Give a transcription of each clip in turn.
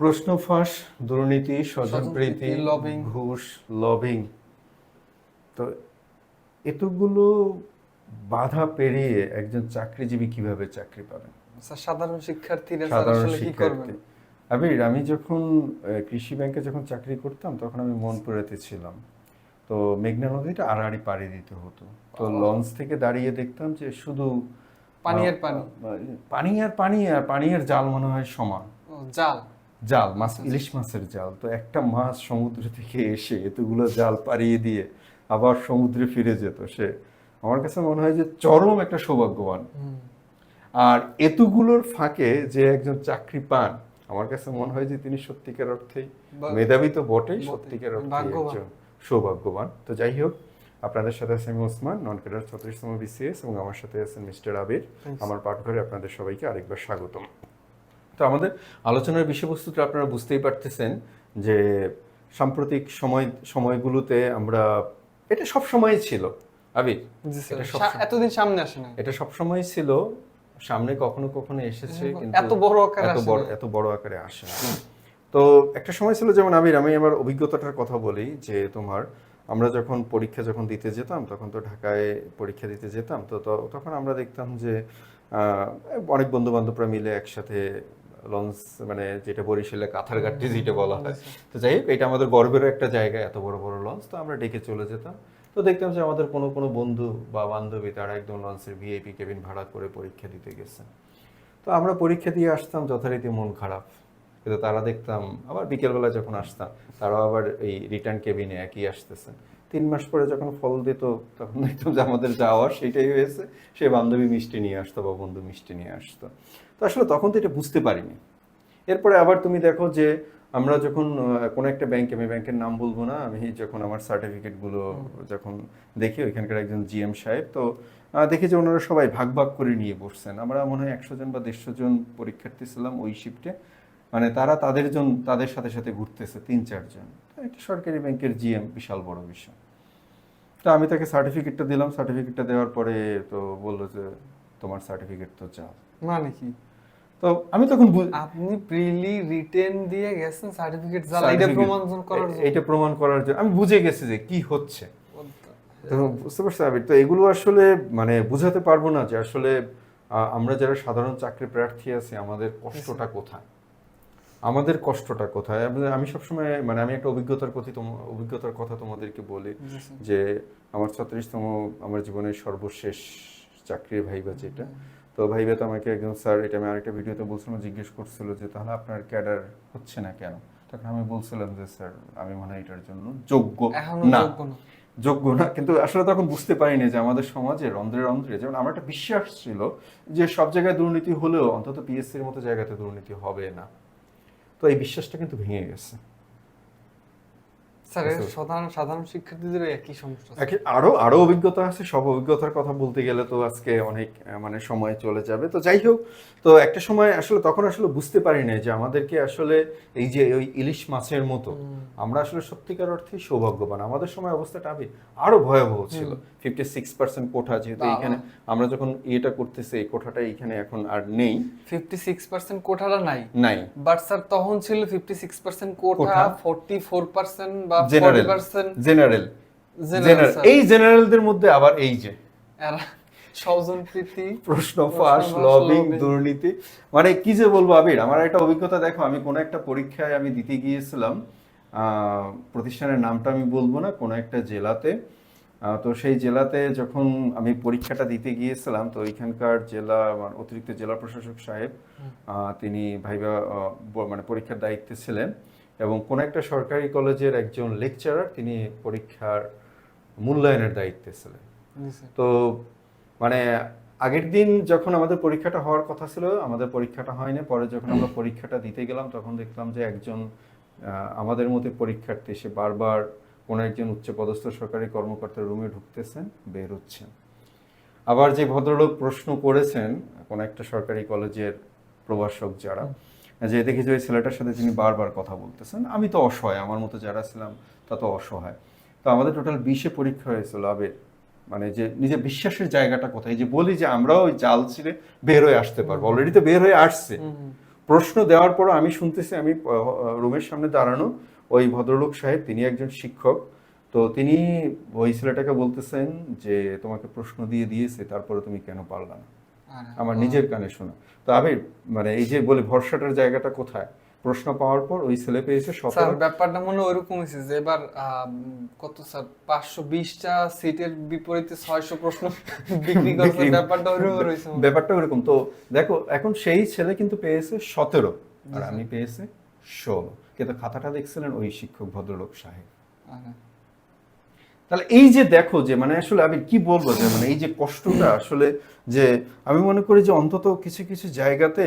প্রশ্ন ফাঁস দুর্নীতি স্বজনপ্রীতি লবিং। ঘুষ লবিং তো এতগুলো বাধা পেরিয়ে একজন চাকরিজীবী কীভাবে চাকরি পাবেন? সাধারণ শিক্ষার্থীরা সাধারণ শিক্ষার্থী। আবির আমি যখন কৃষি ব্যাংকে যখন চাকরি করতাম তখন আমি মনপুরাতে ছিলাম। তো মেঘনা নদীটা আড়াআড়ি পাড়ি দিতে হতো। তো লঞ্চ থেকে দাঁড়িয়ে দেখতাম যে শুধু পানি আর পানি। পানি আর পানি আর পানি আর জাল মনে হয় সমান। জাল। জাল মাছ ইলিশ মাছের জাল। তো একটা মাছ সমুদ্র থেকে এসে এতগুলো জাল পাড়িয়ে দিয়ে আবার সমুদ্রে ফিরে যেত সে। আমার কাছে মনে হয় যে চরম একটা সৌভাগ্যবান। আর এতগুলোর ফাঁকে যে একজন চাকরি পান আমার কাছে মনে হয় যে তিনি সত্যিকার অর্থেই মেধাবী তো বটেই বটেই। সত্যিকার অর্থে সৌভাগ্যবান। তো যাই হোক আপনাদের সাথে আছে আমি ওসমান নন ক্যাডার ছত্রিশতম বিসিএস এবং আমার সাথে আছেন মিস্টার আবির. আমার পাঠঘরে আপনাদের সবাইকে আরেকবার স্বাগতম। তো আমাদের আলোচনার বিষয়বস্তুটা আপনারা বুঝতেই পারতেছেন যে সাম্প্রতিক সময় সময়গুলোতে আমরা এটা সব সময় ছিল। আবির সা- এতদিন সামনে আসে না এটা সব সময় ছিল সামনে কখনো কখনো এসেছে কিন্তু এত বড় আকারে এত বড় এত বড় আকারে আসে না তো একটা সময় ছিল যেমন আবির আমি আমার অভিজ্ঞতাটার কথা বলি যে তোমার আমরা যখন পরীক্ষা যখন দিতে যেতাম তখন তো ঢাকায় পরীক্ষা দিতে যেতাম তো তো- তখন আমরা দেখতাম যে আহ, অনেক বন্ধু বান্ধবরা মিলে একসাথে লঞ্চ মানে যেটা বরিশালে কাঁথার ঘাটটি যেটা বলা হয়। তো যাই হোক এটা আমাদের গর্বের একটা জায়গা এত বড় বড় লঞ্চ তো আমরা ডেকে চলে যেতাম। তো দেখতাম যে আমাদের কোনো কোনো বন্ধু বা বান্ধবী তারা একদম লঞ্চের ভিআইপি কেবিন ভাড়া করে পরীক্ষা দিতে গেছে। তো আমরা পরীক্ষা দিয়ে আসতাম যথারীতি মন খারাপ। কিন্তু তারা দেখতাম আবার বিকেলবেলা যখন আসতাম তারাও আবার এই রিটার্ন কেবিনে একই আসতেছে। তিন মাস পরে যখন ফল দিত তখন দেখতাম যে আমাদের যাওয়া সেটাই হয়েছে। সে বান্ধবী মিষ্টি নিয়ে আসতো বা বন্ধু মিষ্টি নিয়ে আসতো। তো আসলে তখন তো এটা বুঝতে পারিনি। এরপরে আবার তুমি দেখো যে আমরা যখন কোনো একটা ব্যাংকে আমি ব্যাংকের নাম বলব না আমি যখন আমার সার্টিফিকেটগুলো যখন দেখি ওইখানকার একজন জিএম সাহেব তো দেখি যে ওনারা সবাই ভাগ ভাগ করে নিয়ে বসছেন। আমরা মনে হয় একশো জন বা দেড়শো জন পরীক্ষার্থী ছিলাম ওই শিফটে মানে তারা তাদের জন তাদের সাথে সাথে ঘুরতেছে তিন চারজন একটা সরকারি ব্যাংকের জিএম বিশাল বড় বিষয়। তো আমি তাকে সার্টিফিকেটটা দিলাম। সার্টিফিকেটটা দেওয়ার পরে তো বলল যে তোমার সার্টিফিকেট তো চাও। মানে কি? তো আমি তখন আপনি প্রিলি রিটেন দিয়ে গেছেন সার্টিফিকেট জাল এটা প্রমাণ করার জন্য। এইটা প্রমাণ করার জন্য। আমি বুঝে গেছি যে কি হচ্ছে। তো বুঝতে পারছি আবির তো এগুলো আসলে মানে বুঝাতে পারব না যে আসলে আমরা যারা সাধারণ চাকরি প্রার্থী আছি আমাদের কষ্টটা কোথায়? আমাদের কষ্টটা কোথায়? আমি- আমি সবসময় মানে আমি একটা অভিজ্ঞতার প্রতি অভিজ্ঞতার কথা তোমাদেরকে বলি যে আমার ছত্রিশতম আমার জীবনের সর্বশেষ চাকরির ভাইবা যেটা তো ভাইবা তো আমাকে একজন স্যার এটা আমি আরেকটা ভিডিওতে বলছিলাম জিজ্ঞেস করছিল যে তাহলে আপনার ক্যাডার হচ্ছে না কেন? তখন আমি বলছিলাম যে স্যার আমি মনে হয় এটার জন্য যোগ্য না। যোগ্য না। কিন্তু আসলে তখন বুঝতে পারিনি যে আমাদের সমাজে রন্ধ্রে রন্ধ্রে যেমন আমার একটা বিশ্বাস ছিল যে সব জায়গায় দুর্নীতি হলেও অন্তত পিএসসির মতো জায়গাতে দুর্নীতি হবে না। তো এই বিশ্বাসটা কিন্তু ভেঙে গেছে। সাধারণ সাধারণ শিক্ষার্থীদের একই সমস্যা আরও আরও অভিজ্ঞতা আছে সব অভিজ্ঞতার কথা বলতে গেলে তো আজকে অনেক মানে সময় চলে যাবে। তো যাই হোক তো একটা সময় আসলে তখন আসলে বুঝতে পারি না যে আমাদেরকে আসলে এই যে ওই ইলিশ মাছের মতো আমরা আসলে সত্যিকার অর্থে সৌভাগ্যবান। আমাদের সময় অবস্থাটা আমি আরও ভয়াবহ ছিল। ফিফটি সিক্স পার্সেন্ট কোঠা যেহেতু এখানে আমরা যখন ইয়েটা করতেছি এই কোঠাটা এখানে এখন আর নেই। 56% কোঠাটা নাই। নাই। বাট স্যার তখন ছিল 56% কোঠা কোঠা। 44% বা জেনারেল 40% জেনারেল জেনারেল জেনারেল এই জেনারেলদের মধ্যে আবার এই যে। এরা স্বজন প্রীতি প্রশ্ন ফাঁস লবিং। দুর্নীতি। মানে কি যে বলব আবির আমার একটা অভিজ্ঞতা দেখো আমি কোনো একটা পরীক্ষায় আমি দিতে গিয়েছিলাম প্রতিষ্ঠানের নামটা আমি বলব না কোনো একটা জেলাতে। তো সেই জেলাতে যখন আমি পরীক্ষাটা দিতে গিয়েছিলাম তো ওইখানকার জেলা অতিরিক্ত জেলা প্রশাসক সাহেব তিনি ভাইবা মানে পরীক্ষার দায়িত্বে ছিলেন। এবং কোন একটা সরকারি কলেজের একজন লেকচারার তিনি পরীক্ষার মূল্যায়নের দায়িত্বে ছিলেন। তো মানে আগের দিন যখন আমাদের পরীক্ষাটা হওয়ার কথা ছিল আমাদের পরীক্ষাটা হয়নি। পরে যখন আমরা পরীক্ষাটা দিতে গেলাম তখন দেখলাম যে একজন আমাদের মধ্যে পরীক্ষার্থী সে বারবার কোনো একজন উচ্চপদস্থ সরকারি কর্মকর্তার রুমে ঢুকতেছেন বের হচ্ছেন। আবার যে ভদ্রলোক প্রশ্ন করেছেন কোনো একটা সরকারি কলেজের প্রভাষক যারা যে দেখি যে ওই ছেলেটার সাথে তিনি বারবার কথা বলতেছেন আমি তো অসহায় আমার মতো যারা ছিলাম তা তো অসহায়। তো আমাদের টোটাল বিশে পরীক্ষা হয়েছিল আবের। মানে যে নিজের বিশ্বাসের জায়গাটা কোথায়? যে বলি যে আমরাও ওই জাল ছিঁড়ে বের হয়ে আসতে পারব অলরেডি তো বের হয়ে আসছে। প্রশ্ন দেওয়ার পর আমি শুনতেছি আমি রুমের সামনে দাঁড়ানো ওই ভদ্রলোক সাহেব তিনি একজন শিক্ষক তো তিনি ওই ছেলেটাকে বলতেছেন যে তোমাকে প্রশ্ন দিয়ে দিয়েছে তারপরে তুমি কেন পারলা না? আমার নিজের কানে শোনা। তো আবির মানে এই যে বলে ভরসাটার জায়গাটা কোথায়? প্রশ্ন পাওয়ার পর ওই ছেলে পেয়েছে স্যার ব্যাপারটা মনে ওরকম হয়েছে যে এবার কত স্যার পাঁচশো বিশটা সিটের বিপরীতে ছয়শো প্রশ্ন বিক্রি করছে ব্যাপারটা ওরকম রয়েছে ব্যাপারটা ওরকম। তো দেখো এখন সেই ছেলে কিন্তু পেয়েছে সতেরো আর আমি পেয়েছে ষোলো। কিন্তু খাতাটা দেখছিলেন ওই শিক্ষক ভদ্রলোক সাহেব। আরে, তাহলে এই যে দেখো যে মানে আসলে আমি কি বলব যে মানে এই যে কষ্টটা আসলে যে আমি মনে করি যে অন্তত কিছু কিছু জায়গাতে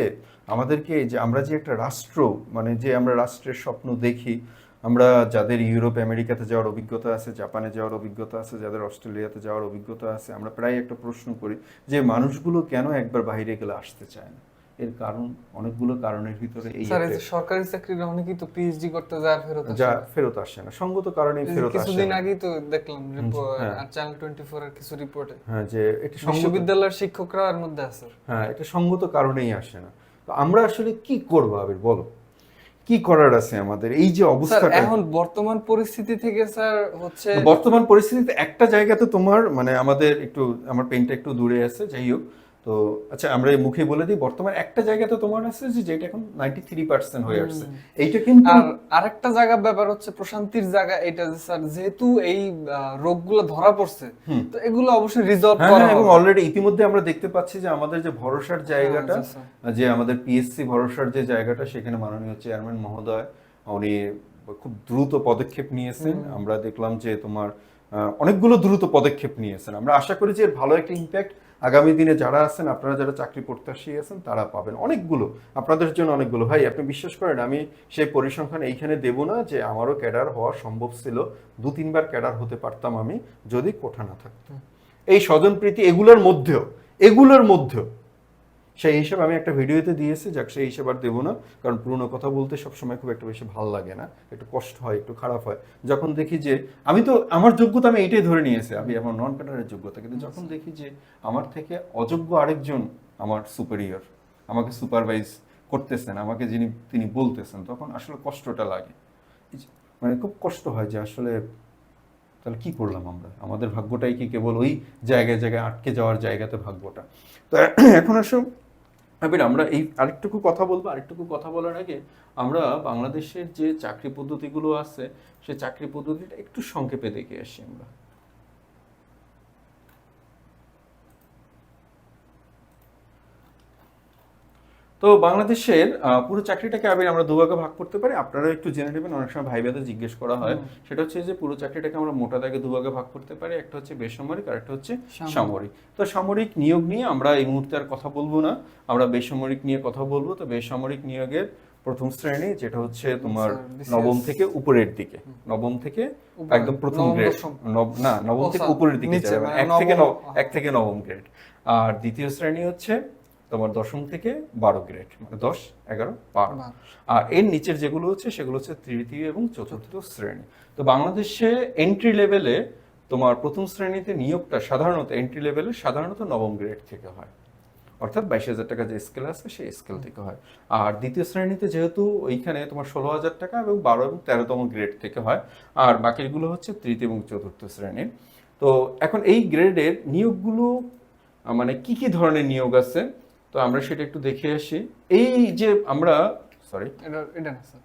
আমাদেরকে যে আমরা যে একটা রাষ্ট্র মানে যে আমরা রাষ্ট্রের স্বপ্ন দেখি, আমরা যাদের ইউরোপ, আমেরিকাতে যাওয়ার অভিজ্ঞতা আছে, জাপানে যাওয়ার অভিজ্ঞতা আছে, যাদের অস্ট্রেলিয়াতে যাওয়ার অভিজ্ঞতা আছে, আমরা প্রায় একটা প্রশ্ন করি যে মানুষগুলো কেন একবার বাইরে গেলে আসতে চায় না? এর কারণ অনেকগুলো কারণের ভিতরে এই সরকারি চাকরির অনেকেই তো পিএইচডি করতে যায় ফেরত যা ফেরত আসে না। সঙ্গত যে ফেরত আসে কিছুদিন। আগেই তো দেখলাম। চ্যানেল টোয়েন্টি ফোর এর কিছু রিপোর্টে হ্যাঁ যে এটা বিশ্ববিদ্যালয়ের শিক্ষকরা এর মধ্যে আছে হ্যাঁ এটা সঙ্গত কারণেই আসে না। তো আমরা আসলে কি করব আবির বলো? কি করার আছে আমাদের? এই যে স্যার অবস্থাটা এখন বর্তমান পরিস্থিতি থেকে স্যার হচ্ছে বর্তমান পরিস্থিতিতে একটা জায়গাতে তোমার মানে আমাদের একটু আমার পেনটা একটু দূরে আছে যাই হোক। তো আচ্ছা আমরা এই মুখে বলে দিই বর্তমান একটা জায়গাতে তোমার আছে যে যেটা এখন নাইনটি থ্রি পার্সেন্ট হয়ে আসছে। এইটা কিন্তু আর আরেকটা জায়গা ব্যাপার হচ্ছে প্রশান্তির জায়গা এটা যে স্যার যেহেতু এই রোগগুলো ধরা পড়ছে তো এগুলো অবশ্যই রিজলভ হ্যাঁ করা হ্যাঁ, এবং অলরেডি ইতিমধ্যে আমরা দেখতে পাচ্ছি যে আমাদের যে ভরসার জায়গাটা যে আমাদের পিএসসি ভরসার যে জায়গাটা সেখানে মাননীয় চেয়ারম্যান মহোদয় উনি খুব দ্রুত পদক্ষেপ নিয়েছেন। আমরা দেখলাম যে তোমার অনেকগুলো দ্রুত পদক্ষেপ নিয়েছেন। আমরা আশা করি যে ভালো একটা ইম্প্যাক্ট আগামী দিনে যারা আছেন, আপনারা যারা চাকরি প্রত্যাশী আছেন, তারা পাবেন। অনেকগুলো। আপনাদের জন্য অনেকগুলো। ভাই, আপনি বিশ্বাস করেন, আমি সেই পরিসংখ্যান এইখানে দেব না যে আমারও ক্যাডার হওয়া সম্ভব ছিল। দু, তিনবার ক্যাডার হতে পারতাম আমি যদি কোঠা না থাকতো এই স্বজনপ্রীতি এগুলোর মধ্যেও এগুলোর মধ্যেও সেই হিসাবে আমি একটা ভিডিওতে দিয়েছি যাক সেই হিসাবে আর দেবো না কারণ পুরোনো কথা বলতে সবসময় খুব একটা বেশি ভালো লাগে না একটু কষ্ট হয় একটু খারাপ হয়। যখন দেখি যে আমি তো আমার যোগ্যতা আমি এটাই ধরে নিয়েছি আমি আমার নন ক্যাডারের যোগ্যতা কিন্তু যখন দেখি যে আমার থেকে অযোগ্য আরেকজন আমার সুপেরিয়র আমাকে সুপারভাইজ করতেছেন আমাকে যিনি তিনি বলতেছেন তখন আসলে কষ্টটা লাগে। মানে খুব কষ্ট হয় যে আসলে তাহলে কি করলাম আমরা? আমাদের ভাগ্যটাই কি কেবল ওই জায়গায় জায়গায় আটকে যাওয়ার জায়গাতে ভাগ্যটা। তো এখন আসো আবির আমরা এই আরেকটুকু কথা বলব, আরেকটুকু কথা বলার আগে আমরা বাংলাদেশের যে চাকরি পদ্ধতিগুলো আছে, সে চাকরি পদ্ধতিটা একটু সংক্ষেপে দেখে আসি আমরা। তো বাংলাদেশের পুরো চাকরিটাকে আবির আমরা দুভাগে ভাগ করতে পারি। আপনারা একটু জেনে নেবেন অনেক সময় ভাই ভাইদের জিজ্ঞেস করা হয়। সেটা হচ্ছে যে পুরো চাকরিটাকে আমরা মোটা দাগে দুভাগে ভাগ করতে পারি একটা হচ্ছে বেসামরিক আর একটা হচ্ছে সামরিক। তো সামরিক নিয়োগ নিয়ে আমরা এই মুহূর্তে আর কথা বলব না। আমরা বেসামরিক নিয়ে কথা বলব। তো বেসামরিক নিয়োগের প্রথম শ্রেণি যেটা হচ্ছে তোমার নবম থেকে উপরের দিকে। নবম থেকে একদম প্রথম গ্রেড। না নবম থেকে উপরের দিকে মানে এক থেকে নবম, এক থেকে নবম গ্রেড আর দ্বিতীয় শ্রেণি হচ্ছে তোমার দশম থেকে বারো গ্রেড মানে দশ এগারো বারো। আর এর নিচের যেগুলো হচ্ছে সেগুলো হচ্ছে তৃতীয় এবং চতুর্থ শ্রেণি। তো বাংলাদেশে এন্ট্রি লেভেলে তোমার প্রথম শ্রেণীতে নিয়োগটা সাধারণত এন্ট্রি লেভেলে সাধারণত নবম গ্রেড থেকে হয়। অর্থাৎ বাইশ হাজার টাকা যে স্কেল আছে সেই স্কেল থেকে হয়। আর দ্বিতীয় শ্রেণীতে যেহেতু ওইখানে তোমার ষোলো হাজার টাকা এবং বারো এবং তেরোতম গ্রেড থেকে হয় আর বাকিগুলো হচ্ছে তৃতীয় এবং চতুর্থ শ্রেণির। তো এখন এই গ্রেডের নিয়োগগুলো মানে কি কি ধরনের নিয়োগ আছে? তো আমরা সেটা একটু দেখে আসি। এই যে আমরা সরি এটা না স্যার।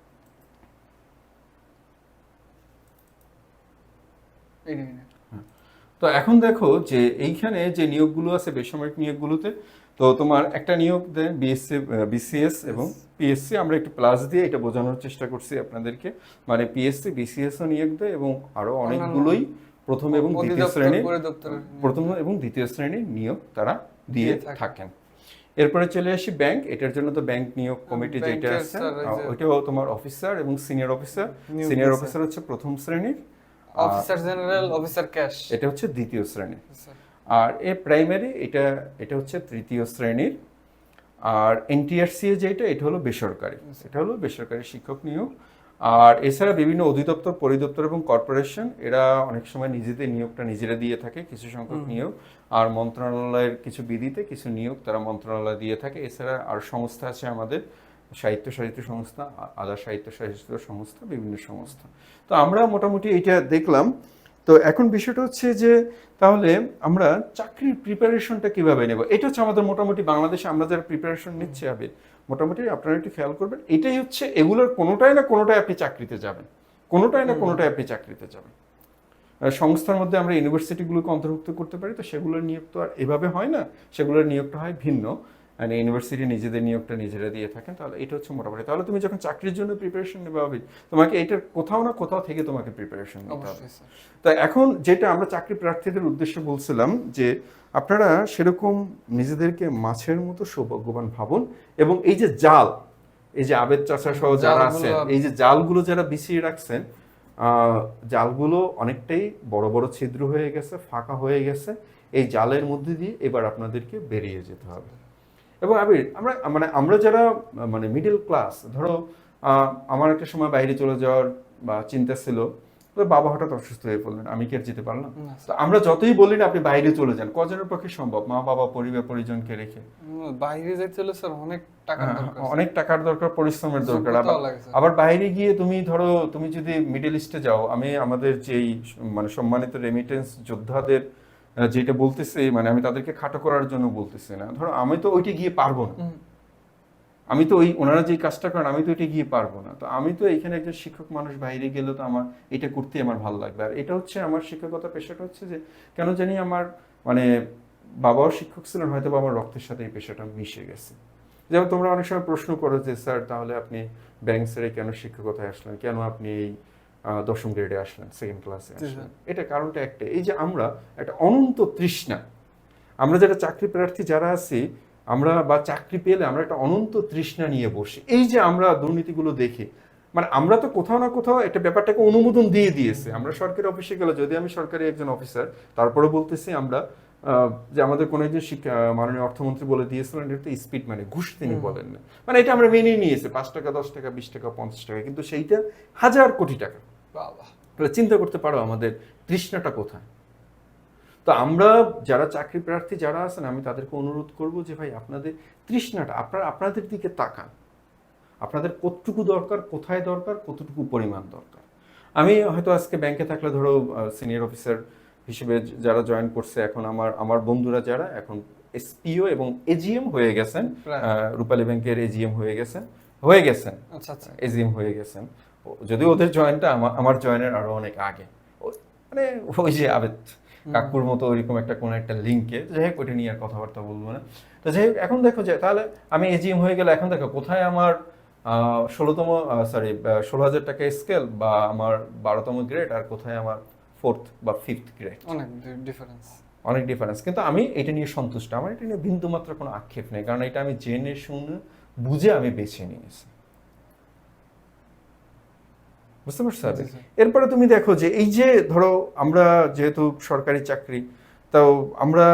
তো এখন দেখো যে এইখানে যে নিয়োগগুলো আছে বেসামরিক নিয়োগগুলোতে তো তোমার একটা নিয়োগ দেয় বিএসসি বিসিএস এবং পিএসসি আমরা একটু প্লাস দিয়ে এটা বোঝানোর চেষ্টা করছি আপনাদেরকে। মানে পিএসসি বিসিএসও নিয়োগ দেয় এবং আরও অনেকগুলোই প্রথম এবং দ্বিতীয় শ্রেণির প্রথম এবং দ্বিতীয় শ্রেণির নিয়োগ তারা দিয়ে থাকেন। এরপরে চলে আসি ব্যাংক এটার জন্য তো ব্যাংক নিয়োগ কমিটি যেটা আছে ওইটাও তোমার অফিসার এবং সিনিয়র অফিসার সিনিয়র অফিসার হচ্ছে প্রথম শ্রেণির অফিসার জেনারেল অফিসার ক্যাশ এটা হচ্ছে দ্বিতীয় শ্রেণির। আর এ প্রাইমারি এটা এটা হচ্ছে তৃতীয় শ্রেণির। আর এনটিআরসি যেটা এটা হলো বেসরকারি। এটা হলো বেসরকারি শিক্ষক নিয়োগ। আর এছাড়া বিভিন্ন অধিদপ্তর পরিদপ্তর এবং কর্পোরেশন এরা অনেক সময় নিজেদের নিয়োগটা নিজেরা দিয়ে থাকে কিছু সংখ্যক নিয়োগ। আর মন্ত্রণালয়ের কিছু বিধিতে কিছু নিয়োগ তারা মন্ত্রণালয় দিয়ে থাকে। এছাড়া আর সংস্থা আছে আমাদের সাহিত্য সাহিত্য সংস্থা আদার সাহিত্য সাহিত্য সংস্থা বিভিন্ন সংস্থা। তো আমরা মোটামুটি এটা দেখলাম। তো এখন বিষয়টা হচ্ছে যে তাহলে আমরা চাকরির প্রিপারেশনটা কীভাবে নেব? এটা হচ্ছে আমাদের মোটামুটি বাংলাদেশে আমরা যারা প্রিপারেশন নিচ্ছি হবে মোটামুটি আপনারা একটু খেয়াল করবেন এটাই হচ্ছে এগুলোর কোনোটাই না কোনোটাই আপনি চাকরিতে যাবেন। কোনোটাই না কোনোটাই আপনি চাকরিতে যাবেন। সংস্থার মধ্যে আমরা ইউনিভার্সিটিগুলোকে অন্তর্ভুক্ত করতে পারি তো সেগুলোর নিয়োগ তো আর এভাবে হয় না সেগুলোর নিয়োগটা হয় ভিন্ন। মানে ইউনিভার্সিটি নিজেদের নিয়োগটা নিজেরা দিয়ে থাকেন তাহলে এটা হচ্ছে মোটামুটি। তাহলে তুমি যখন চাকরির জন্য প্রিপারেশন নেবে হবে তোমাকে এটার কোথাও না কোথাও থেকে তোমাকে প্রিপারেশন নিতে হবে। তা এখন যেটা আমরা চাকরি প্রার্থীদের উদ্দেশ্যে বলছিলাম যে আপনারা সেরকম নিজেদেরকে মাছের মতো সৌভাগ্যবান ভাবুন এবং এই যে জাল এই যে আবেদ চাষা সহ যারা আছেন এই যে জালগুলো যারা বিছিয়ে রাখছেন আহ, জালগুলো অনেকটাই বড় বড় ছিদ্র হয়ে গেছে ফাঁকা হয়ে গেছে এই জালের মধ্যে দিয়ে এবার আপনাদেরকে বেরিয়ে যেতে হবে। এবং আবির আমরা মানে আমরা যারা মানে মিডল ক্লাস ধরো আমার একটা সময় বাইরে চলে যাওয়ার বা চিন্তা ছিল বাবা হঠাৎ অসুস্থ হয়ে পড়লেন আমি কি আর যেতে পারলাম? তো আমরা যতই বলি না আপনি বাইরে চলে যান কজনের পক্ষে সম্ভব? মা বাবা পরিবার পরিজনকে রেখে। বাইরে যেতে হলে স্যার অনেক টাকা হ্যাঁ, অনেক টাকার দরকার পরিশ্রমের দরকার। আবার বাইরে গিয়ে তুমি ধরো তুমি যদি মিডল ইস্টে যাও আমি আমাদের যেই মানে সম্মানিত রেমিটেন্স যোদ্ধাদের যেটা বলতেছি মানে আমি তাদেরকে খাটো করার জন্য বলতেছি না। ধরো আমি তো ওইটা গিয়ে পারব না। আমি তো ওই ওনারা যে কাজটা করেন আমি তো এটা গিয়ে পারব না। তো আমি তো এখানে একজন শিক্ষক মানুষ বাইরে গেলে তো আমার এটা করতে আমার ভালো লাগবে। আর এটা হচ্ছে আমার শিক্ষকতা পেশাটা হচ্ছে যে কেন জানি আমার মানে বাবাও শিক্ষক ছিলেন হয়তো আমার রক্তের সাথে এই পেশাটা মিশে গেছে। যেমন তোমরা অনেক সময় প্রশ্ন করো যে স্যার তাহলে আপনি ব্যাংক ছেড়ে কেন শিক্ষকতায় আসলেন? কেন আপনি এই দশম গ্রেডে আসলেন সেকেন্ড ক্লাসে আসলেন। এটা কারণটা একটা। এই যে আমরা একটা অনন্ত তৃষ্ণা আমরা যারা চাকরি প্রার্থী যারা আছি আমরা বা চাকরি পেলে আমরা একটা অনন্ত তৃষ্ণা নিয়ে বসি। এই যে আমরা দুর্নীতিগুলো দেখি মানে আমরা তো কোথাও না কোথাও একটা ব্যাপারটাকে অনুমোদন দিয়ে দিয়েছে। আমরা সরকারি অফিসে গেলে যদি আমি সরকারি একজন অফিসার তারপরে বলতেছি আমরা আহ, যে আমাদের কোনো একজন শিক্ষা মাননীয় অর্থমন্ত্রী বলে দিয়েছিলেন এটা স্পিড মানে ঘুষ তিনি বলেন না মানে এটা আমরা মেনে নিয়েছি পাঁচ টাকা দশ টাকা বিশ টাকা পঞ্চাশ টাকা কিন্তু সেইটা হাজার কোটি টাকা। তাহলে চিন্তা করতে পারো আমাদের তৃষ্ণাটা কোথায়? তো আমরা যারা চাকরি প্রার্থী যারা আছেন আমি তাদেরকে অনুরোধ করব যে ভাই আপনাদের তৃষ্ণাটা আপনারা আপনাদের দিকে তাকান। আপনাদের কতটুকু দরকার কোথায় দরকার কতটুকু পরিমাণ দরকার। আমি হয়তো আজকে ব্যাংকে থাকলে ধরো সিনিয়র অফিসার হিসেবে যারা জয়েন করছে এখন আমার আমার বন্ধুরা যারা এখন এসপিও এবং এজিএম হয়ে গেছেন। রূপালী ব্যাংকের এজিএম হয়ে গেছেন হয়ে গেছেন। আচ্ছা আচ্ছা। এজিএম হয়ে গেছেন। যদিও ওদের জয়েনটা আমার জয়েনের আরও অনেক আগে। মানে ওই যে আবেদ কাকুর মতো ওইরকম একটা কোন একটা লিঙ্কে যাই হোক ওইটা নিয়ে আর কথাবার্তা বলব না। তো যাই হোক এখন দেখো যে তাহলে আমি এজিএম হয়ে গেলে এখন দেখো কোথায় আমার ষোলোতম সরি ষোলো হাজার টাকা স্কেল বা আমার বারোতম গ্রেড আর কোথায় আমার ফোর্থ বা ফিফথ গ্রেড অনেক ডিফারেন্স অনেক ডিফারেন্স কিন্তু আমি এটা নিয়ে সন্তুষ্ট। আমার এটা নিয়ে বিন্দুমাত্র কোনো আক্ষেপ নেই। কারণ এটা আমি জেনে শুনে বুঝে আমি বেছে নিয়েছি। বুঝতে পারছ। এরপরে তুমি দেখো যে এই যে ধরো আমরা যেহেতু সরকারি চাকরি তাও আমরা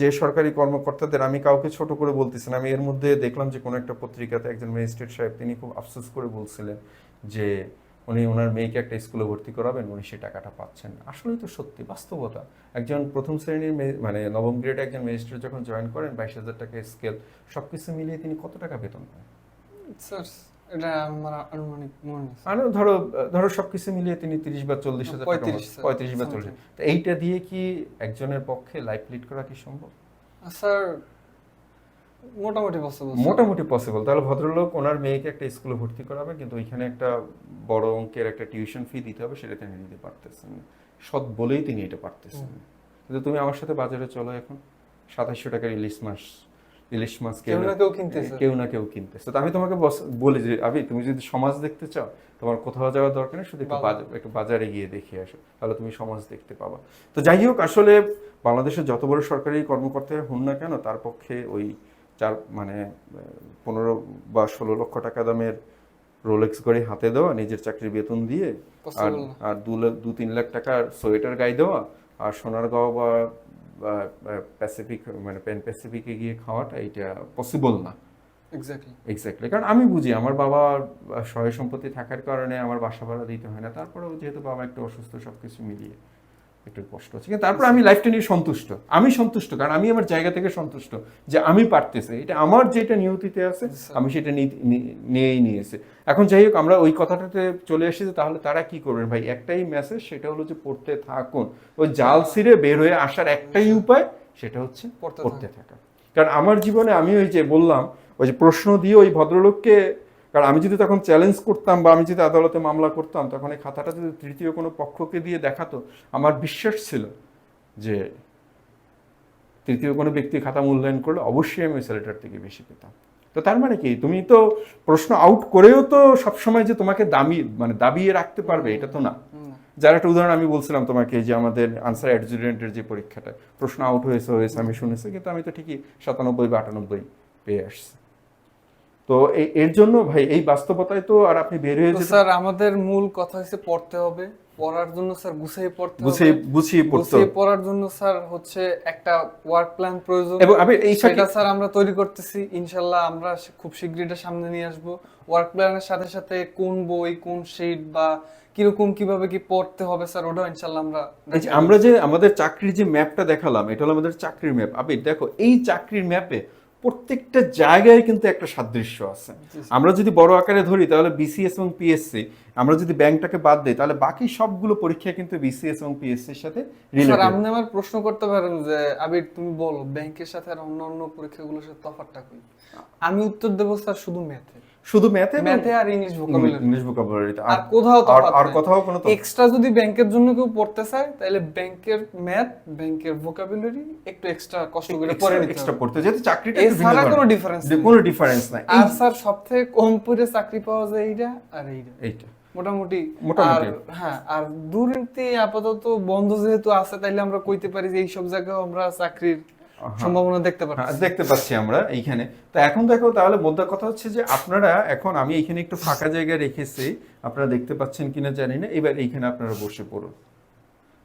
যে সরকারি কর্মকর্তাদের আমি কাউকে ছোট করে বলতেছি না আমি এর মধ্যে দেখলাম যে কোনো একটা পত্রিকাতে একজন ম্যাজিস্ট্রেট সাহেব তিনি খুব আফসোস করে বলছিলেন যে উনি ওনার মেয়েকে একটা স্কুলে ভর্তি করাবেন উনি সেই টাকাটা পাচ্ছেন। আসলেই তো সত্যি বাস্তবতা একজন প্রথম শ্রেণির মানে নবম গ্রেডে একজন ম্যাজিস্ট্রেট যখন জয়েন করেন বাইশ হাজার টাকা স্কেল সব কিছু মিলিয়ে তিনি কত টাকা বেতন পান স্যার এটা আমার আনুমানিক মনে ধরো ধরো সবকিছু মিলিয়ে তিনি তিরিশ বা চল্লিশ হাজার টাকা 35 মতো- পঁয়ত্রিশ বা চল্লিশ। তো এইটা দিয়ে কি একজনের পক্ষে লাইফ লিড করা কি সম্ভব? স্যার মোটামুটি পসিবল মোটামুটি পসিবল তাহলে ভদ্রলোক ওনার মেয়েকে একটা স্কুলে ভর্তি করাবে কিন্তু ওইখানে একটা বড় অঙ্কের একটা টিউশন ফি দিতে হবে সেটা তিনি দিতে পারতেছেন না। সৎ বলেই তিনি এটা পারতেছেন কিন্তু তুমি আমার সাথে বাজারে চলো এখন। সাতাশশো টাকার ইলিশ মাছ ইলিশ মাছ কেউ না কেউ কিনতেছে। কেউ না কেউ কিনতেছে তো আমি তোমাকে বলি যে আবি তুমি যদি সমাজ দেখতে চাও তোমার কোথাও যাওয়ার দরকার নেই শুধু একটু বাজার। একটু বাজারে গিয়ে দেখে আসো তাহলে তুমি সমাজ দেখতে পাবা তো যাই হোক আসলে বাংলাদেশের যত বড় সরকারি কর্মকর্তা হন না কেন তার পক্ষে ওই চার মানে পনেরো বা ষোলো লক্ষ টাকা দামের রোলেক্স করে হাতে দেওয়া নিজের চাকরির বেতন দিয়ে আর আর দু লাখ দু তিন লাখ টাকার সোয়েটার গায়ে দেওয়া আর সোনারগাঁও বা প্যাসিফিক মানে প্যান প্যাসিফিকে গিয়ে খাওয়াটা এটা পসিবল না। এক্স্যাক্টলি এক্স্যাক্টলি কারণ আমি বুঝি আমার বাবা সহায় সম্পত্তি থাকার কারণে আমার বাসা ভাড়া দিতে হয় না। তারপরেও যেহেতু বাবা একটু অসুস্থ সব কিছু মিলিয়ে। একটু কষ্ট হচ্ছে। কিন্তু তারপর আমি লাইফটা নিয়ে সন্তুষ্ট। আমি সন্তুষ্ট কারণ আমি আমার জায়গা থেকে সন্তুষ্ট যে আমি পারতেছি। এটা আমার যেটা নিয়তিতে আছে আমি সেটা নিয়েই নিয়েছি। এখন যাই হোক আমরা ওই কথাটাতে চলে এসেছি তাহলে তারা কি করবেন? ভাই একটাই মেসেজ সেটা হলো যে পড়তে থাকুন। ওই জাল ছিঁড়ে বের হয়ে আসার একটাই উপায় সেটা হচ্ছে পড়তে থাকা। কারণ আমার জীবনে আমি ওই যে বললাম ওই যে প্রশ্ন দিয়ে ওই ভদ্রলোককে কারণ আমি যদি তখন চ্যালেঞ্জ করতাম বা আমি যদি আদালতে মামলা করতাম তখন এই খাতাটা যদি তৃতীয় কোনো পক্ষকে দিয়ে দেখাতো আমার বিশ্বাস ছিল যে তৃতীয় কোনো ব্যক্তি খাতা মূল্যায়ন করলে অবশ্যই আমি ওই ছেলেটার থেকে বেশি পেতাম। তো তার মানে কি? তুমি তো প্রশ্ন আউট করেও তো সবসময় যে তোমাকে দামি মানে দাবিয়ে রাখতে পারবে এটা তো না। যার একটা উদাহরণ আমি বলছিলাম তোমাকে যে আমাদের আনসার অ্যাডজুডেন্টের যে পরীক্ষাটা প্রশ্ন আউট হয়েছে হয়েছে আমি শুনেছি কিন্তু আমি তো ঠিকই সাতানব্বই বা আটানব্বই পেয়ে আসছি। তো এর জন্য ভাই এই বাস্তবতায় তো আর আপনি বের হয়ে স্যার আমাদের মূল কথা হচ্ছে পড়তে হবে। পড়ার জন্য স্যার গুছিয়ে পড়তে গুছিয়ে গুছিয়ে পড়তে গুছিয়ে পড়ার জন্য স্যার হচ্ছে একটা ওয়ার্ক প্ল্যান প্রয়োজন। এবং আমি এই সেটা স্যার আমরা তৈরি করতেছি। ইনশাল্লাহ আমরা খুব শীঘ্রই এটা সামনে নিয়ে আসব। ওয়ার্ক প্ল্যানের সাথে সাথে কোন বই কোন শিট বা কীরকম কীভাবে কি পড়তে হবে স্যার ওটা ইনশাল্লাহ আমরা আমরা যে আমাদের চাকরির যে ম্যাপটা দেখালাম এটা হলো আমাদের চাকরির ম্যাপ আবে দেখো এই চাকরির ম্যাপে প্রত্যেকটা জায়গায় কিন্তু একটা সাদৃশ্য আছে। আমরা যদি বড় আকারে ধরি তাহলে বিসিএস এবং পিএসসি আমরা যদি ব্যাংকটাকে বাদ দিই তাহলে বাকি সবগুলো পরীক্ষা কিন্তু বিসিএস এবং পিএসসি এর সাথে স্যার আপনি আমার প্রশ্ন করতে পারেন যে আবির তুমি বলো ব্যাংকের সাথে আর অন্য অন্য পরীক্ষাগুলোর সাথে তফাৎটা কই আমি উত্তর দেবো স্যার শুধু ম্যাথে শুধু ম্যাথে ম্যাথে আর ইংলিশ ভোকাবুলারি ইংলিশ ভোকাবুলারিতে আর কোথাও আর তফাৎ আর কোথাও কোনো এক্সট্রা যদি ব্যাংকের জন্য কেউ পড়তে চায় তাহলে ব্যাংকের ম্যাথ ব্যাংকের ভোকাবুলারি একটু এক্সট্রা কষ্ট করে পড়ে নিতে এক্সট্রা পড়তে। যেহেতু চাকরিটা একটু ভিন্ন এছাড়া কোনো ডিফারেন্স কোনো ডিফারেন্স নাই। আর স্যার সব থেকে কম পড়ে চাকরি পাওয়া যায় এইটা আর এইটা। এইটা। মোটামুটি। মোটামুটি। হ্যাঁ আর দুর্নীতি আপাতত বন্ধ যেহেতু আছে তাইলে আমরা কইতে পারি যে এইসব জায়গায় আমরা চাকরির সম্ভাবনা দেখতে পাচ্ছি। হ্যাঁ, দেখতে পাচ্ছি আমরা এইখানে। তো এখন দেখো তাহলে মোদ্দা কথা হচ্ছে যে আপনারা এখন আমি এইখানে একটু ফাঁকা জায়গা রেখেছি আপনারা দেখতে পাচ্ছেন কিনা জানি না। এবার এইখানে আপনারা বসে পড়ুন।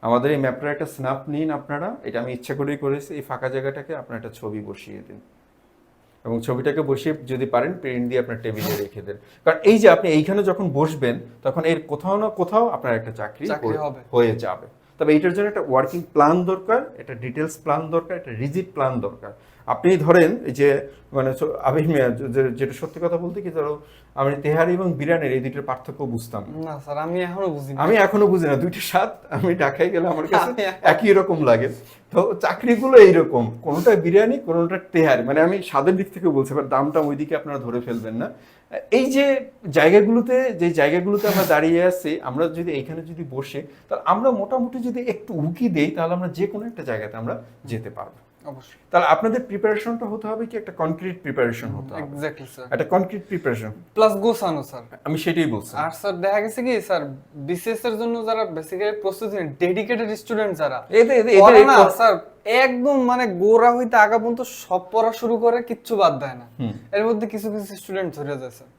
আমাদের এই ম্যাপটার একটা স্ন্যাপ নিন আপনারা। এটা আমি ইচ্ছা করেই করেছি এই ফাঁকা জায়গাটাকে আপনারা একটা ছবি বসিয়ে দিন। এবং ছবিটাকে বসিয়ে যদি পারেন প্রিন্ট দিয়ে আপনার টেবিলে রেখে দেন। কারণ এই যে আপনি এইখানে যখন বসবেন তখন এর কোথাও না কোথাও আপনার একটা চাকরি। হয়ে যাবে। তবে এটার জন্য একটা ওয়ার্কিং প্ল্যান দরকার, একটা ডিটেলস প্ল্যান দরকার, একটা রিজিট প্ল্যান দরকার। আপনি ধরেন এই যে মানে আমি যেটা সত্যি কথা বলতে কি ধরো আমি তেহারি এবং বিরিয়ানির এই দুইটার পার্থক্য বুঝতাম। না। স্যার আমি এখনও বুঝি আমি এখনও বুঝি না দুইটা স্বাদ আমি ঢাকায় গেলে আমার কাছে একই রকম লাগে। তো চাকরিগুলো এইরকম কোনোটা বিরিয়ানি কোনোটা তেহারি। মানে আমি স্বাদের দিক থেকে বলছি এবার দামটা ওইদিকে আপনারা ধরে ফেলবেন না। এই যে জায়গাগুলোতে যে জায়গাগুলোতে আমরা দাঁড়িয়ে আছি আমরা যদি এইখানে যদি বসে তাহলে আমরা মোটামুটি যদি একটু উকি দেই তাহলে আমরা যে কোনো একটা জায়গাতে আমরা যেতে পারব। অবশ্যই। তাহলে আপনাদের প্রিপারেশনটা হতে হবে কি একটা কনক্রিট প্রিপারেশন হতে হবে? এক্স্যাক্টলি স্যার একটা কনক্রিট প্রিপারেশন প্লাস গোছানো স্যার আমি সেটাই বলছি। আর স্যার দেখা গেছে কি স্যার বিসিএস এর জন্য যারা বেসিক্যালি প্রস্তুতি ডেডিকেটেড স্টুডেন্ট যারা না স্যার একদম মানে গোড়া হইতে আগা পর্যন্ত সব পড়া শুরু করে কিচ্ছু বাদ দেয় না। এর মধ্যে কিছু কিছু স্টুডেন্ট ধরে যাচ্ছে কারণ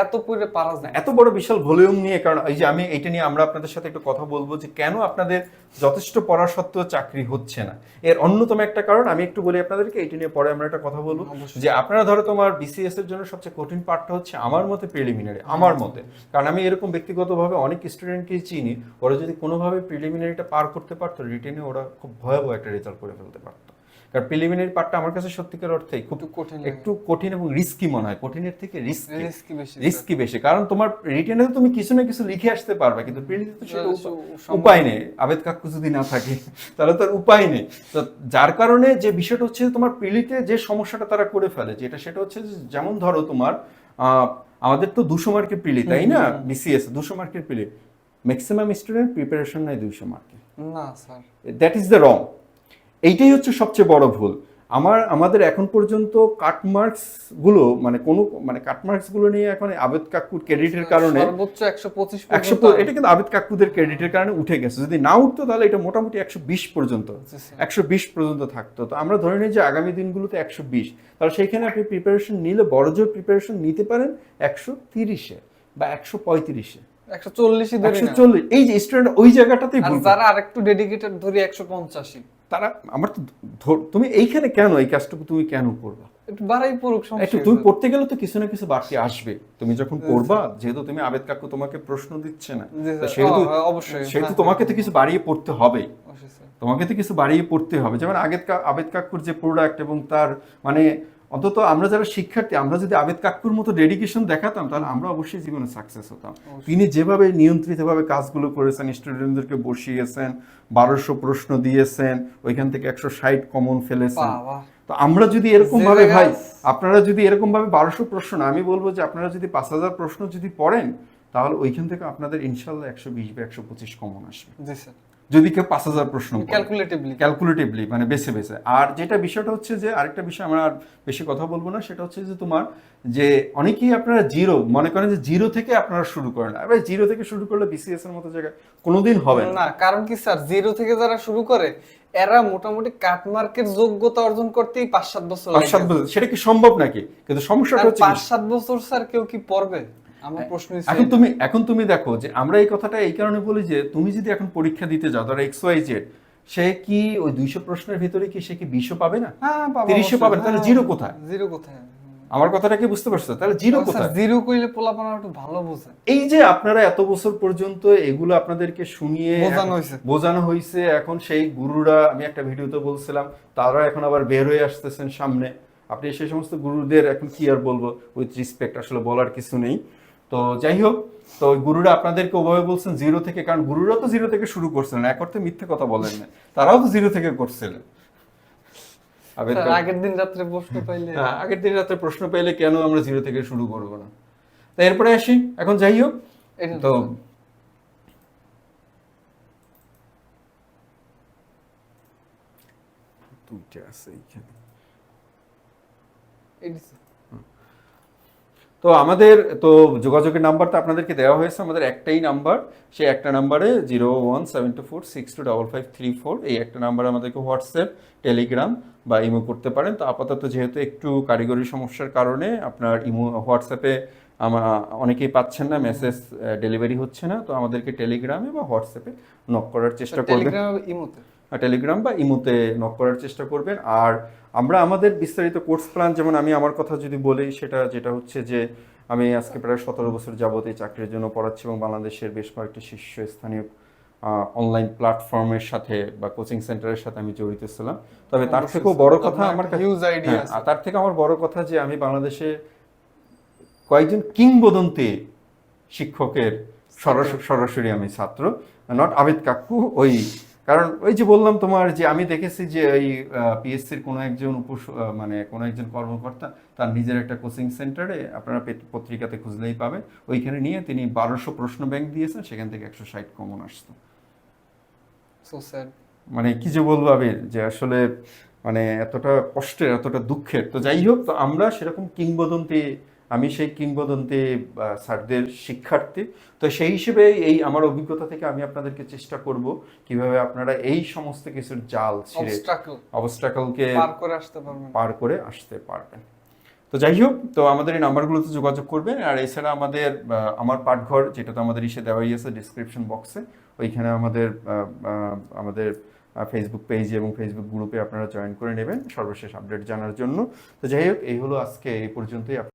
এত পড়ে পারা যায় না। এত বড় বিশাল ভলিউম নিয়ে কারণ এই যে আমি এটা নিয়ে আমরা আপনাদের সাথে একটু কথা বলব যে কেন আপনাদের যথেষ্ট পড়া সত্ত্বেও চাকরি হচ্ছে না এর অন্যতম একটা কারণ আমি একটু বলি আপনাদেরকে এটা নিয়ে পরে আমরা একটা কথা বলব অবশ্যই। যে আপনারা ধরো তোমার বিসিএস এর জন্য সবচেয়ে কঠিন পার্টটা হচ্ছে আমার মতে প্রিলিমিনারি আমার মতে কারণ আমি এরকম ব্যক্তিগতভাবে অনেক স্টুডেন্টকেই চিনি ওরা যদি কোনোভাবে প্রিলিমিনারিটা পার করতে পারতো রিটেনে ওরা খুব ভয়াবহ একটা রেজাল্ট করে ফেলতে পারতো কারণ প্রিলিমিনারি পার্টটা আমার কাছে সত্যিকার অর্থে খুব কঠিন একটু কঠিন এবং রিস্কি মনে হয়। কঠিনের থেকে রিস্কি রিস্কি বেশি কারণ তোমার রিটেনে তুমি কিছু না কিছু লিখে আসতে পারবে কিন্তু প্রিলিতে তো সেটা উপায় নেই। আবেদ কাকু যদি না থাকে তাহলে তার উপায় নেই। তো যার কারণে যে বিষয়টা হচ্ছে তোমার প্রিলিতে যে সমস্যাটা তারা করে ফেলে যেটা সেটা হচ্ছে যেমন ধরো তোমার আমাদের তো দুশো মার্কের প্রিলি তাই না? বিসিএস দুশো মার্কের প্রিলি ম্যাক্সিমাম স্টুডেন্ট প্রিপারেশন নেয় দুইশো মার্কে না sir that is the wrong এইটাই হচ্ছে সবচেয়ে বড় ভুল। আমার আমাদের এখন পর্যন্ত কাটমার্কসগুলো মানে কোনো মানে কাটমার্কসগুলো নিয়ে এখন আবেদ কাকুর ক্রেডিটের কারণে সর্বোচ্চ একশো পঁচিশ একশো এটা কিন্তু আবেদ কাকুদের ক্রেডিটের কারণে উঠে গেছে। যদি না উঠতো তাহলে এটা মোটামুটি একশো বিশ পর্যন্ত একশো বিশ পর্যন্ত থাকতো। তো আমরা ধরে নিই যে আগামী দিনগুলোতে একশো বিশ। তাহলে সেইখানে আপনি প্রিপারেশন নিলে বড় জোর প্রিপারেশন নিতে পারেন একশো তিরিশে বা একশো পঁয়ত্রিশে। একশো চল্লিশই ধরি একশো চল্লিশ এই যে স্টুডেন্ট ওই জায়গাটাতেই যারা আরেকটু ডেডিকেটেড ধরি একশো পঞ্চাশি তারা আমার তো তুমি এইখানে কেন? এই কাজটুকু তুমি কেন করবা? একটু বাড়াই পড়ুক একটু তুমি পড়তে গেলে তো কিছু না কিছু বাড়তি আসবে। তুমি যখন পড়বা যেহেতু তুমি আবেদ কাকু তোমাকে প্রশ্ন দিচ্ছে না। সেহেতু হ্যাঁ, অবশ্যই। সেহেতু হ্যাঁ, তোমাকে তো কিছু বাড়িয়ে পড়তে হবে। তোমাকে তো কিছু বাড়িয়ে পড়তে হবে। যেমন আগের আবেদ কাকুর যে প্রোডাক্ট এবং তার মানে অন্তত আমরা যারা শিক্ষার্থী আমরা যদি আবেদ কাকুর মতো ডেডিকেশন দেখাতাম তাহলে আমরা অবশ্যই জীবনে সাকসেস হতাম। তিনি যেভাবে নিয়ন্ত্রিতভাবে কাজগুলো করেছেন স্টুডেন্টদেরকে বসিয়েছেন বারোশো প্রশ্ন দিয়েছেন ওইখান থেকে একশো ষাট কমন ফেলেছেন। তো আমরা যদি এরকম ভাবে ভাই আপনারা যদি এরকম ভাবে বারোশো প্রশ্ন আমি বলব যে আপনারা যদি পাঁচ হাজার প্রশ্ন যদি পড়েন তাহলে ওইখান থেকে আপনাদের ইনশাল্লাহ একশো বিশ বা একশো পঁচিশ কমন আসবে। জি স্যার। যদি কেউ পাঁচ হাজার প্রশ্ন ক্যালকুলেটিভলি ক্যালকুলেটিভলি মানে বেছে বেছে। আর যেটা বিষয়টা হচ্ছে যে আরেকটা বিষয় আমরা আর বেশি কথা বলব না সেটা হচ্ছে যে তোমার যে অনেকেই আপনারা জিরো মনে করেন যে জিরো থেকে আপনারা শুরু করেন এবার জিরো থেকে শুরু করলে বিসিএস এর মতো জায়গায় কোনোদিন হবে না। না কারণ কি স্যার জিরো থেকে যারা শুরু করে এরা মোটামুটি কাটমার্কের যোগ্যতা অর্জন করতেই পাঁচ সাত বছর পাঁচ সাত বছর সেটা কি সম্ভব নাকি? কিন্তু সমস্যাটা হচ্ছে পাঁচ সাত বছর স্যার কেউ কি পড়বে? আমার প্রশ্ন হচ্ছে এখন তুমি এখন তুমি দেখো যে আমরা এই কথাটা এই কারণে বলি যে তুমি যদি এখন পরীক্ষা দিতে যাও ধরো এক্স ওয়াই জেড সে কি ওই দুইশো প্রশ্নের ভিতরে কি সে কি পাবে না? হ্যাঁ পাবো তাহলে হ্যাঁ, জিরো কোথায়? জিরো কোথায়? আমার কথাটা কি বুঝতে পারছ? তাহলে জিরো কোথায়? জিরো কইলে পোলাপানা একটু ভালো বোঝে। এই যে আপনারা এত বছর পর্যন্ত এগুলো আপনাদেরকে শুনিয়ে বোঝানো হয়েছে। বোঝানো হয়েছে এখন সেই গুরুরা আমি একটা ভিডিওতে বলছিলাম তারা এখন আবার বের হয়ে আসতেছেন সামনে। আপনি সেই সমস্ত গুরুদের এখন কি আর বলব? উইথ রিসপেক্ট আসলে বলার কিছু নেই। তো যাই হোক তো গুরুরা আপনাদেরকে ওভাবে বলছেন জিরো থেকে কারণ গুরুরা তো জিরো থেকে শুরু করছিলেন এক অর্থে মিথ্যে কথা বলেন না তারাও তো জিরো থেকে করছিলেন। আগের দিন রাত্রে প্রশ্ন পাইলে হ্যাঁ, আগের দিন রাতে প্রশ্ন পেলে কেন আমরা জিরো থেকে শুরু করব না? তো এরপরে আসি এখন যাই হোক তো দুইটা আছে এইখানে। তো আমাদের, তো যোগাযোগের নাম্বার তো আপনাদেরকে দেওয়া হয়েছে, আমাদের একটাই নাম্বার। সেই একটা নাম্বারে zero one seven two four six two double five three four, এই একটা নাম্বারে আমাদেরকে হোয়াটসঅ্যাপ, টেলিগ্রাম বা ইমো করতে পারেন। তো আপাতত যেহেতু একটু কারিগরি সমস্যার কারণে আপনার ইমো, হোয়াটসঅ্যাপে আমা, অনেকেই পাচ্ছেন না, মেসেজ ডেলিভারি হচ্ছে না, তো আমাদেরকে টেলিগ্রামে বা হোয়াটসঅ্যাপে নক করার চেষ্টা করবেন। ইমোতে। টেলিগ্রাম বা ইমোতে নক করার চেষ্টা করবেন। আর আমরা আমাদের বিস্তারিত কোর্স প্ল্যান যেমন আমি আমার কথা যদি বলি সেটা যেটা হচ্ছে যে আমি আজকে প্রায় সতেরো বছর যাবত এই চাকরির জন্য পড়াচ্ছি এবং বাংলাদেশের বেশ কয়েকটি শীর্ষস্থানীয় অনলাইন প্ল্যাটফর্মের সাথে বা কোচিং সেন্টারের সাথে আমি জড়িত ছিলাম। তবে তার থেকেও বড় কথা আমার idea হ্যাঁ, আর তার থেকে আমার বড় কথা যে আমি বাংলাদেশে কয়েকজন কিংবদন্তি শিক্ষকের সরাসরি সরাসরি আমি ছাত্র নট আবেদ কাকু ওই কারণ ওই যে বললাম তোমার যে আমি দেখেছি যে ওই পিএসসির কোনো একজন উপ মানে কোনো একজন কর্মকর্তা তার নিজের একটা কোচিং সেন্টারে আপনারা পত্রিকাতে খুঁজলেই পাবেন। ওইখানে নিয়ে তিনি বারোশো প্রশ্ন ব্যাংক দিয়েছেন সেখান থেকে একশো ষাট কমন আসতো। মানে কি যে বলব আবির যে আসলে মানে এতটা কষ্টের এতটা দুঃখের। তো যাই হোক তো আমরা সেরকম কিংবদন্তি আমি সেই কিংবদন্তি স্যারদের শিক্ষার্থী। তো সেই হিসেবে এই আমার অভিজ্ঞতা থেকে আমি আপনাদেরকে চেষ্টা করব কীভাবে আপনারা এই সমস্ত কিছুর জাল ছিঁড়ে অবস্ট্রাকলকে পার করে আসতে পারবেন। পার করে আসতে পারবেন। তো যাই হোক তো আমাদের এই নাম্বারগুলোতে যোগাযোগ করবেন আর এছাড়া আমাদের আমার পাঠঘর যেটা তো আমাদের ইসে দেওয়াই আছে ডিসক্রিপশন বক্সে ওইখানে আমাদের আমাদের ফেসবুক পেজ এবং ফেসবুক গ্রুপে আপনারা জয়েন করে নেবেন সর্বশেষ আপডেট জানার জন্য। তো যাই হোক এই হলো আজকে এই পর্যন্তই।